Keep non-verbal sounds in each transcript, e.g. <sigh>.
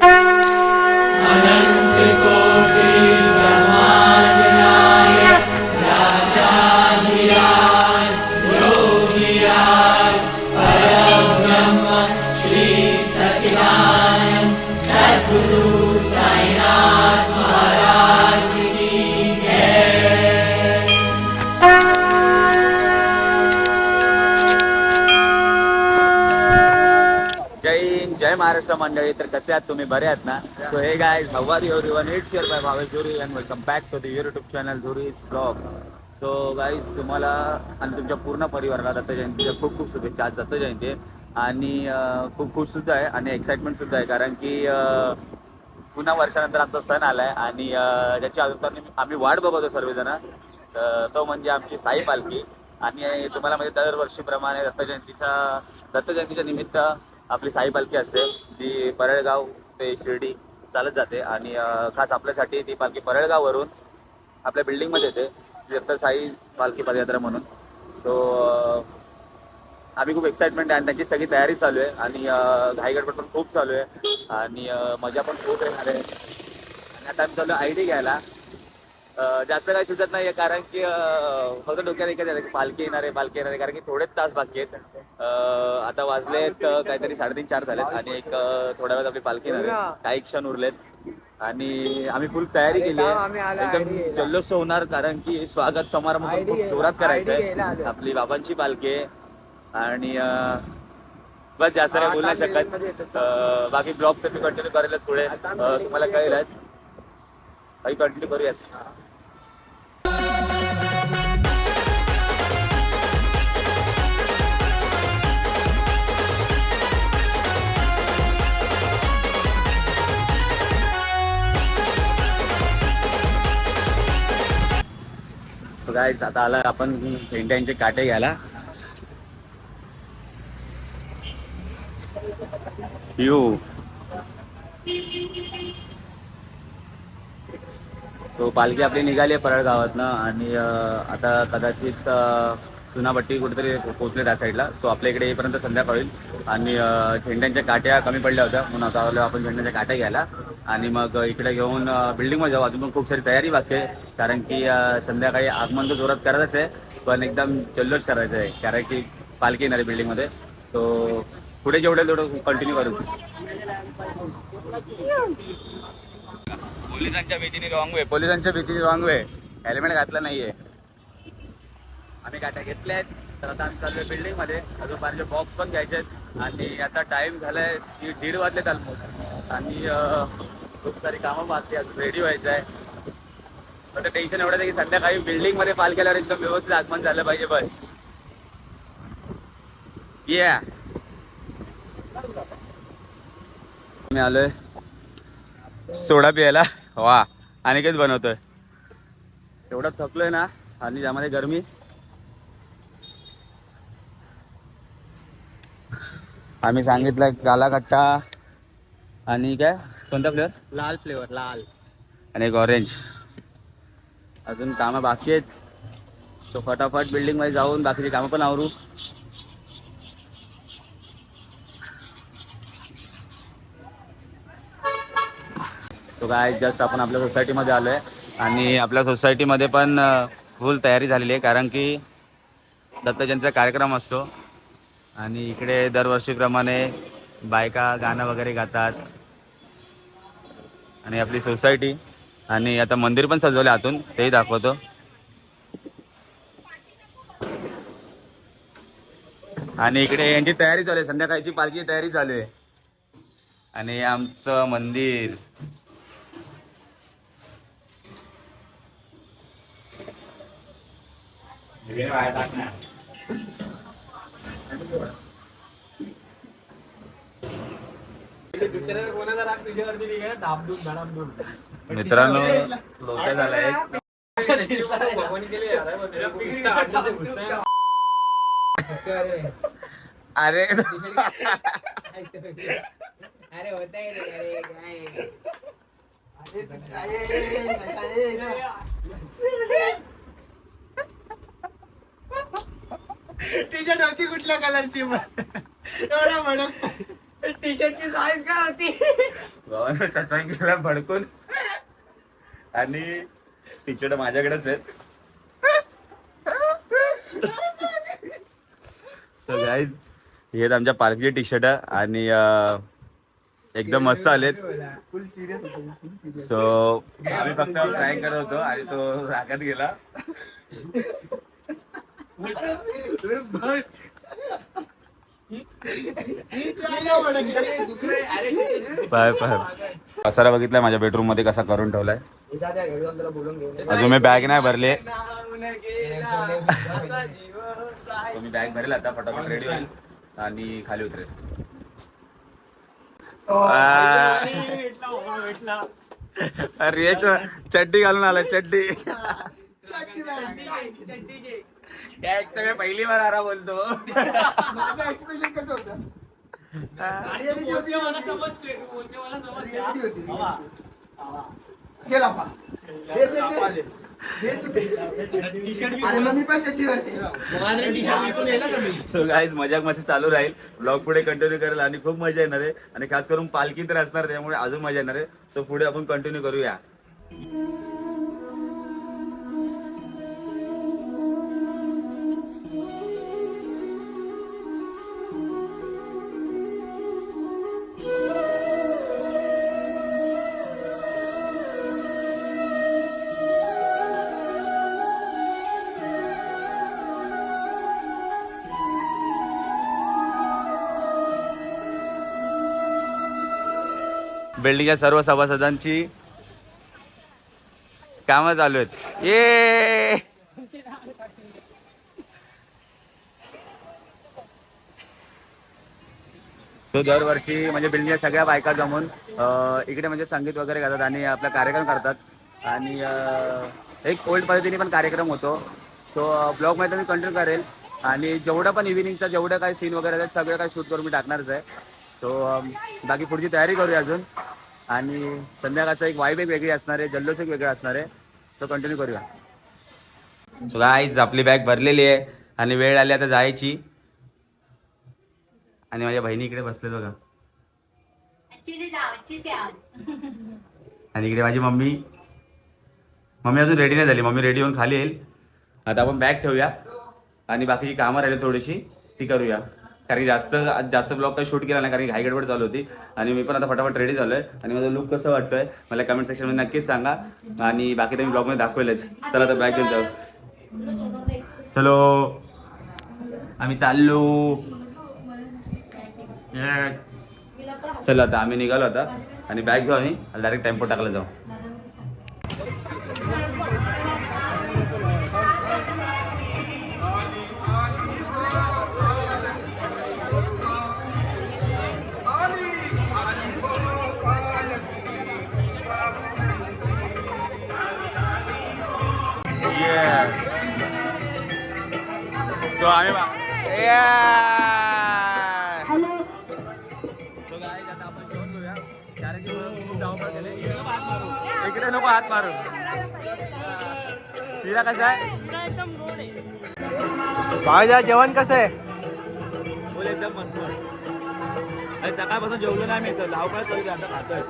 Bye. कसे आहात तुम्ही बरे आहात ना? So hey guys how're your one it's your boy Bhavesh Dhuri and welcome back to the YouTube channel is blog so guys तुम्हाला आणि तुमच्या पूर्ण परिवाराला दत्त जयंतीच्या खूप खूप शुभेच्छा. आज दत्त जयंती आहे. आणि खूप खुश सुद्धा आहे आणि एक्साइटमेंट सुद्धा आहे. कारण की पुन्हा वर्षानंतर आमचा सण आलाय आणि ज्याची अजून आम्ही वाट बघतो सर्वजण. तर तो म्हणजे आमची साई पालखी. आणि तुम्हाला म्हणजे दरवर्षीप्रमाणे दत्त जयंतीच्या दत्त जयंतीच्या निमित्त आपली साई पालखी असते जी परळगाव ते शिर्डी चालत जाते आणि खास आपल्यासाठी ती पालखी परळगाववरून आपल्या बिल्डिंगमध्ये येते. श्री साई पालखी पदयात्रा म्हणून. सो आम्ही खूप एक्साइटमेंट आहे आणि त्यांची सगळी तयारी चालू आहे आणि अं, घाईगडबड पण खूप चालू आहे आणि मजा पण खूप येणार आहे. आणि आता आम्ही चालू आय डी घ्यायला. जास्त काही सुचत नाही कारण की फक्त डोक्यात एकच आहे की पालखी येणार आहे पालखी येणार आहे कारण की थोडेच तास बाकी आहेत. आता वाजलेत काहीतरी साडेतीन चार झालेत आणि एक थोड्या वेळात आपली पालखी येणार आहे. काही क्षण उरलेत. आणि आम्ही फुल तयारी केली आहे. एकदम. जल्लोष होणार कारण की स्वागत समारंभ खूप. जोरात करायचा आहे. आपली बाबांची पालखी आहे. आणि बस जास्त काही बोलू शकत. बाकी ब्लॉग तर मी कंटिन्यू करेलच पुढे. तुम्हाला कळेलच. काही कंटिन्यू करूयाच. गाईज आता आला आपण भेंड्यांचे काटे घ्यायला. यू सो पालखी आपली निघाली आहे परळ गावातनं आणि आता कदाचित चुनाभट्टी कुठेतरी पोहोचले त्या साईडला. सो आपल्या इकडे येईपर्यंत संध्याकाळ होईल. आणि झेंड्यांच्या काट्या कमी पडल्या होत्या. म्हणून आता आलो आपण झेंड्यांच्या काट्या घ्यायला. आणि मग इकडे घेऊन बिल्डिंगमध्ये जाऊ. अजून पण खूप सारी तयारी बाकी आहे. कारण की संध्याकाळी आगमन तर जोरात करायचं आहे पण एकदम जल्लोष करायचं आहे कारण की पालखी येणार आहे बिल्डिंगमध्ये तो पुढे जेवढे तेवढं कंटिन्यू करू. पोलिसांच्या भीतीने रॉंग वे पोलिसांच्या भीतीने रॉंग वे हेल्मेट घातलं नाहीये. आम्ही गाठ्या घेतल्या आहेत. तर आता आम्ही चाललो बिल्डिंगमध्ये. अजून बाहेरचे बॉक्स पण घ्यायचे आहेत. आणि आता टाइम झालाय ती दीड वाजलेत ऑलमोस्ट आणि खूप सारी कामं बाकी अजून रेडी व्हायचं आहे पण टेन्शन एवढं आहे की संध्याकाळी बिल्डिंगमध्ये पाल केल्यावर एकदम व्यवस्थित आगमन झालं पाहिजे बस. या मी आलोय. सोडा प्यायला. वा आणि अनिकेत बनवतोय? एवढा थकलोय ना आणि त्यामध्ये गरमी. आम्ही सांगितलं काला कट्टा आणि काय? कोणता फ्लेवर लाल फ्लेवर लाल. आणि एक ऑरेंज अजून कामं बाकी आहेत. सो फटाफट बिल्डिंगमध्ये जाऊन बाकीची कामं पण आवरू. सो काय जस्ट आपण आपल्या सोसायटीमध्ये आलो आहे आणि आपल्या सोसायटीमध्ये पण फुल तयारी झालेली आहे. कारण की दत्त जयंतीचा कार्यक्रम असतो. आणि इकडे दरवर्षीप्रमाणे बायका गाणं वगैरे गातात. आणि आपली सोसायटी. आणि आता मंदिर पण सजवले आतून तेही दाखवतो. आणि इकडे यांची तयारी चालू आहे संध्याकाळची पालखी तयारी चालू आहे. आणि आमचं मंदिर. मित्रांनो लोचा झालाय. अरे अरे. होता टी शर्ट होती कुठल्या कलरची एवढा म्हणत टी शर्टची साईज काय होती? भडकून. आणि टी शर्ट माझ्याकडेच आहेत. सो गाईज हे आहेत आमच्या पार्कचे टी शर्ट आणि एकदम मस्त आलेत. सो आम्ही फक्त ट्राय करत होतो आणि तो रागात गेला. <laughs> पाय पाय पसारा बघितलाय माझ्या बेडरूममध्ये कसा करून ठेवलाय. अजून मी बॅग नाही भरले. मी बॅग भरेल आता फटाफट रेडी होईल. आणि खाली उतरेल. अरे चड्डी घालून आला चड्डी. घे. एक तर मी पहिली बार आरा बोलतो. माझं एक्सप्रेशन कसं होतं? होती होती. गेला पा दे दे दे. सो गाईज मजाक मस्ती चालू राहील. ब्लॉग पुढे कंटिन्यू करेल आणि खूप मजा येणार आहे. आणि खास करून पालखी तर असणार त्यामुळे अजून मजा येणार आहे. सो पुढे आपण कंटिन्यू करूया. बिल्डिंगच्या सर्व सभासदांची कामं चालू आहेत. ये! सो दरवर्षी म्हणजे बिल्डिंगच्या सगळ्या बायका जमून इकडे म्हणजे संगीत वगैरे करतात आणि आपला कार्यक्रम करतात. आणि एक ओल्ड पद्धतीने पण कार्यक्रम होतो. सो ब्लॉगमध्ये मी कंटिन्यू करेल. आणि जेवढं पण इव्हिनिंगचा जेवढं काही सीन वगैरे सगळं काही शूट करून मी टाकणारच आहे. सो um, बाकी पुढची तयारी करूया अजून. आणि संध्याकाळचा एक वाईब एक वेगळी असणार आहे जल्लोष एक वेगळा असणार आहे. सो कंटिन्यू करूया. सो गाईज आपली बॅग भरलेली आहे आणि वेळ आली आता जायची. आणि माझ्या बहिणी इकडे बसले बघा. आणि इकडे माझी मम्मी. मम्मी अजून रेडी नाही झाली. मम्मी रेडी होऊन खाली येईल. आता आपण बॅग ठेवूया. आणि बाकीची कामं राहिली थोडीशी ती करूया. कारण की जास्त आज जास्त ब्लॉग काही शूट केला नाही कारण की घाई गडबड चालू होती. आणि मी पण आता फटाफट रेडी झालोय. आणि माझं लुक कसं वाटतोय मला कमेंट सेक्शनमध्ये नक्कीच सांगा. आणि बाकी तर मी ब्लॉगमध्ये दाखवेलच. चला तर बॅग घेऊन जाऊ. चलो. आम्ही चाललो. चला आता आम्ही निघालो आता. आणि बॅग घेऊ आम्ही डायरेक्ट टेम्पो टाकला जाऊ. So आम्ही. So guys, आता आपण जेवण करूया. कारण की खूप धावपळ झाली. इकडे नको हात मारू. इकडे नको हात मारू शिरा कसा आहे भाऊजा जेवण कसं आहे बोल एकदम मस्त अरे सकाळपासून जेवलो नाही मी तर धावपळ करू आता खातोय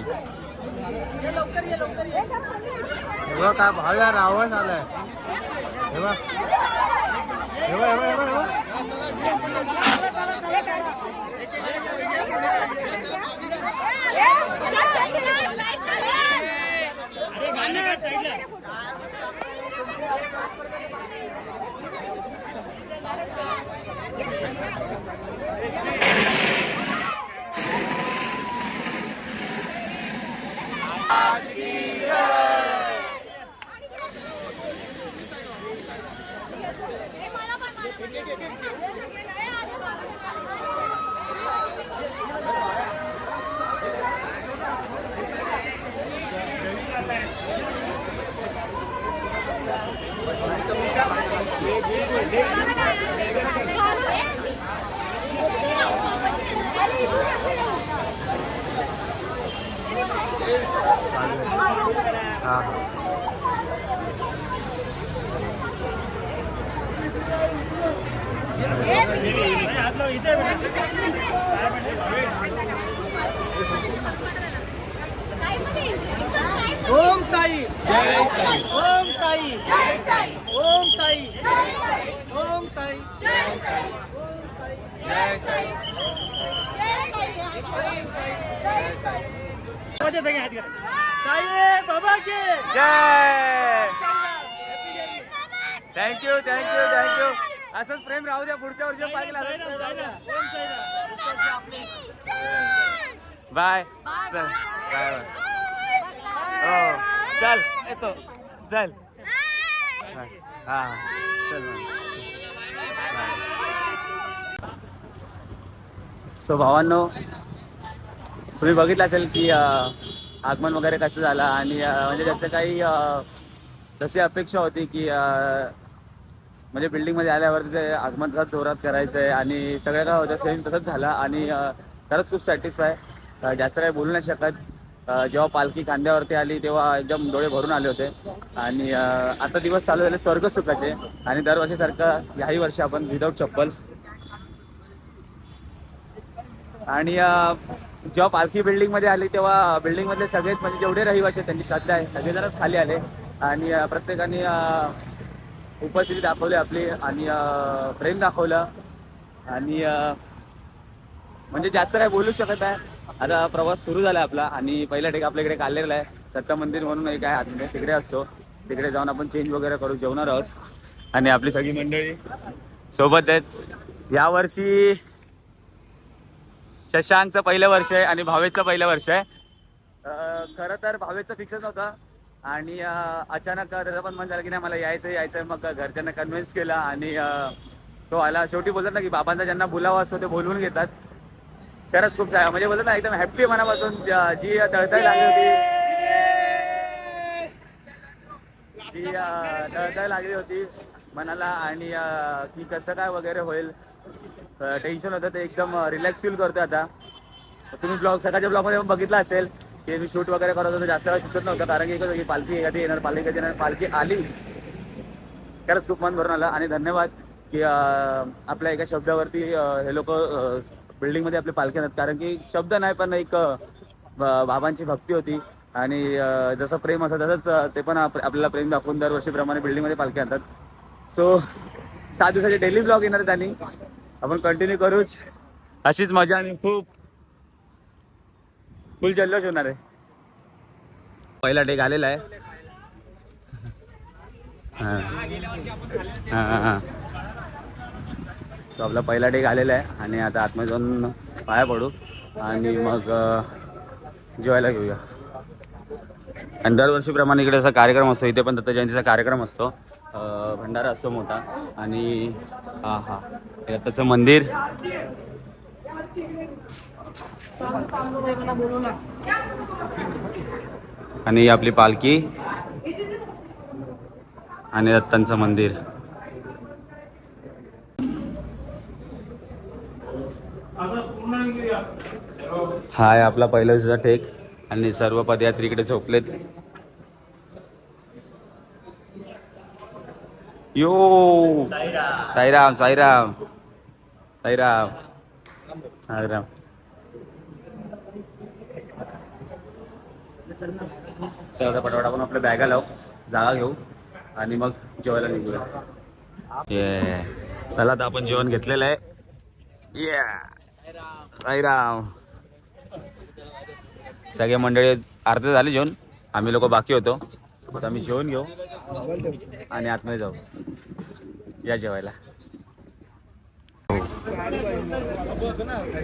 हे बघ काय भाव्या रावस आलाय हे बघ. हे बघ हे बघ हे बघ, हे बघ हा हा ओम साई ओम साई ओम साई ओम साई साई बाबा के जय thank you thank you thank you असंच प्रेम राहू द्या पुढच्या वर्षी पाहिजे बाय चल बाय बाय हो चल. येतो. चल. हा. चल सो भावांनो तुम्ही बघितलं असेल की आगमन वगैरे कसं झालं आणि म्हणजे त्याचं काही तशी जशी अपेक्षा होती की म्हणजे म्हणजे बिल्डिंगमध्ये आल्यावर ते आगमन कसं जोरात करायचं आहे आणि सगळं काय होतं सेम तसंच झालं आणि खरंच खूप सॅटिस्फाय जास्त काही बोलू नाही शकत. जेव्हा पालखी खांद्यावरती आली तेव्हा एकदम डोळे भरून आले होते. आणि आता दिवस चालू झाले स्वर्ग सुखाचे आणि दरवर्षीसारखं याही वर्षी आपण विदाऊट चप्पल. आणि जेव्हा पालखी बिल्डिंगमध्ये आली तेव्हा बिल्डिंगमधले सगळेच म्हणजे जेवढे रहिवासी त्यांची श्रद्धा आहे. सगळेजणच खाली आले. आणि प्रत्येकाने उपस्थिती दाखवली आपली आणि प्रेम दाखवलं. आणि म्हणजे जास्त काय बोलू शकत आहे आता प्रवास सुरू झाला आपला आणि पहिला ठिकाण आपल्याकडे काढलेला आहे. दत्त मंदिर म्हणून एक आहे. आतमध्ये तिकडे असतो. तिकडे जाऊन आपण चेंज वगैरे करू. जेवणार आहोत आणि आपली सगळी मंडळी सोबत आहेत. यावर्षी शशांकचं पहिलं वर्ष आहे आणि भावेचं पहिलं वर्ष आहे. खरं तर भावेचं फिक्स नव्हतं. आणि अचानक त्याचा पण मन झालं की नाही मला यायचं यायचं मग घरच्यांना कन्व्हिन्स केला आणि तो आला. शेवटी बोलतात ना की बाबांचा ज्यांना बोलावं असतो ते बोलवून घेतात. खरंच खूप छान. म्हणजे बोलतात ना एकदम हॅप्पी मनापासून जी तळतळ लागली होती. जी तळतळ लागली होती मनाला. आणि की कसं काय वगैरे होईल. टेन्शन होतं ते एकदम रिलॅक्स फील करतो आता. तुम्ही ब्लॉग सकाळच्या ब्लॉगमध्ये पण बघितलं असेल की मी शूट वगैरे करत होतो जास्त वेळ सुचत नव्हतं कारण की पालखी एखादी येणार पालखी कधी येणार पालखी आली. खरंच खूप मन भरून आलं आणि धन्यवाद की आपल्या एका शब्दावरती हे लोक बिल्डिंगमध्ये आपले पालखी आणतात. कारण की शब्द नाही पण एक बाबांची भक्ती होती. आणि जसं प्रेम असं तसंच ते पण आपल्याला प्रेम दाखवून दरवर्षीप्रमाणे बिल्डिंगमध्ये पालखी आणतात. सो सात दिवसाचे डेली ब्लॉग येणार त्यांनी आपण कंटिन्यू करूच. अशीच मजा आणि खूप फुल जल्लोष होणार आहे. पहिला डेक आलेला आहे. सो आपला पहिला डेक आलेला आहे आणि आता आतमध्ये जाऊन पाया पडू आणि मग जेवायला घेऊया. आणि दरवर्षीप्रमाणे इकडे असा कार्यक्रम असतो. इथे पण दत्त जयंतीचा कार्यक्रम असतो. भंडारा असतो मोठा आणि हा हा. दत्ताचं मंदिर. आणि आपली पालखी. आणि दत्तांचं मंदिर. हा आहे आपला पहिला टेक आणि सर्व पदयात्री इकडे झोपलेत. यो! साईराम साईराम. साईराम. आराम चला आता पटापट आपण आपल्या बॅगा लावू जागा घेऊ आणि मग जेवायला निघूया. ये. चला आता आपण जेवण घेतलेलं आहे. ये राम सगळे मंडळी अर्धे झाले जेवण. आम्ही लोक बाकी होतो. आता आम्ही जेवण घेऊ आणि आतमध्ये जाऊ. या जेवायला.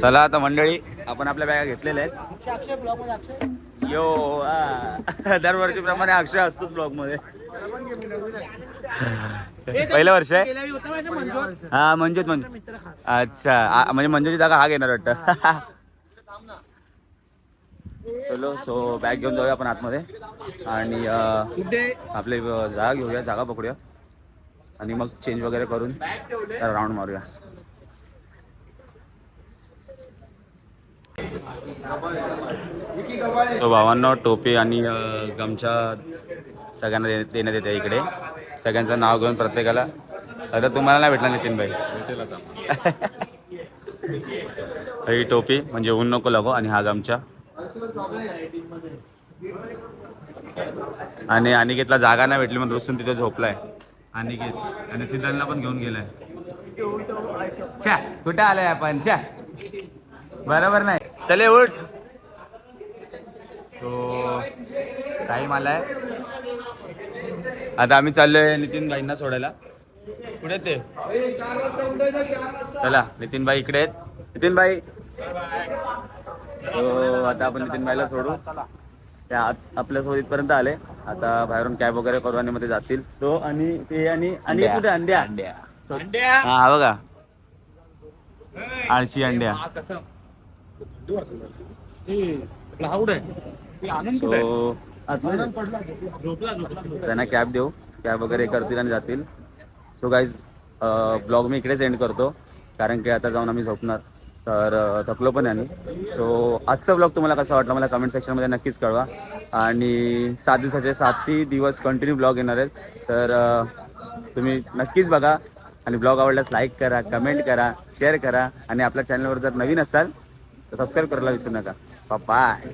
चला आता मंडळी आपण आपल्या बॅगा घेतलेल्या आहेत. यो दरवर्षी दरवर्षीप्रमाणे अक्षय असतोच ब्लॉगमध्ये पहिलं वर्ष आहे? हा मंजूत अच्छा म्हणजे मंजूची जागा हा घेणार वाटतं. चलो सो बॅग घेऊन जाऊया आपण आतमध्ये. आणि आपले जागा घेऊया जागा पकडूया. आणि मग चेंज वगैरे करून राऊंड मारूया. सो भावांना टोपी आणि गमछा सगळ्यांना दे- देण्यात येते इकडे. सगळ्यांचं नाव घेऊन प्रत्येकाला. आता तुम्हाला नाही भेटला नितीन भाई. <laughs> ही टोपी म्हणजे ऊन नको लागो आणि हा गमछा. आणि अनिकेतला जागा नाही भेटली म्हणून रुसून तिथे झोपलाय. अनिकेत आणि सिद्धांतला पण घेऊन गेलाय. छ्या कुठे आलाय आपण? छ्या. बरोबर नाही. चले उठ. सो टाईम आलाय. आता आम्ही चाललोय नितीन भाईंना सोडायला. कुठे ते? चला नितीन भाई इकडे आहेत. नितीन भाई सो आता आपण नितीन भाईला सोडू त्या आपल्यासोबत इथपर्यंत आले. आता बाहेरून कॅब वगैरे करू आणि मध्ये जातील. तो आणि ते आणि आणि कुठे अंड्या? अंड्या. हा हा बघा. आळशी अंड्या. सो त्यांना कॅब देऊ. कॅब वगैरे करतील आणि जातील. सो गाईज ब्लॉग मी इकडेच एंड करतो. कारण की आता जाऊन आम्ही झोपणार. तर थकलो पण आहे आम्ही. सो आजचा ब्लॉग तुम्हाला कसा वाटला मला कमेंट सेक्शनमध्ये नक्कीच कळवा. आणि सात दिवसाचे सातही दिवस कंटिन्यू ब्लॉग येणार आहेत. तर तुम्ही नक्कीच बघा. आणि ब्लॉग आवडल्यास लाईक करा कमेंट करा शेअर करा. आणि आपल्या चॅनलवर जर नवीन असाल सबस्क्राईब करायला विसरू नका बाय